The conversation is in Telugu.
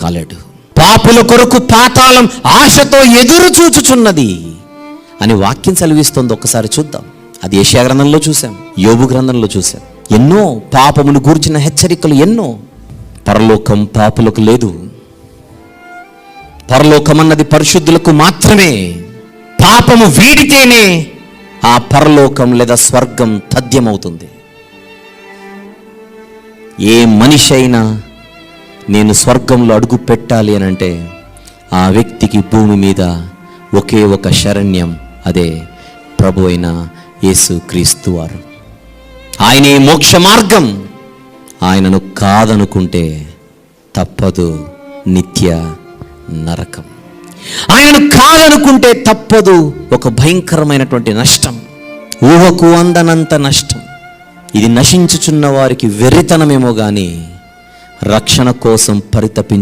కాలేడు. పాపుల కొరకు పాతాళం ఆశతో ఎదురు చూచుచున్నది అని వాక్యం సెలవిస్తుంది. ఒక్కసారి చూద్దాం. అది ఏషియా గ్రంథంలో చూసాం యోబు గ్రంథంలో చూసాం ఎన్నో పాపమును గూర్చిన హెచ్చరికలు ఎన్నో. పరలోకం పాపులకు లేదు. పరలోకం అన్నది పరిశుద్ధులకు మాత్రమే. పాపము వీడితేనే ఆ పరలోకం లేదా స్వర్గం తథ్యమవుతుంది. ఏ మనిషి అయినా నేను స్వర్గంలో అడుగు పెట్టాలి అని అంటే ఆ వ్యక్తికి భూమి మీద ఒకే ఒక శరణ్యం అదే ప్రభు అయిన యేసు క్రీస్తు వారు. ఈ మోక్ష మార్గం. ఆయనను కాదనుకుంటే తప్పదు నిత్య నరకం. ఆయనను కాదనుకుంటే తప్పదు ఒక భయంకరమైనటువంటి నష్టం ఊహకు అందనంత నష్టం. ఇది నశించుచున్న వారికి వెర్రితనమేమో కానీ రక్షణ కోసం పరితపించే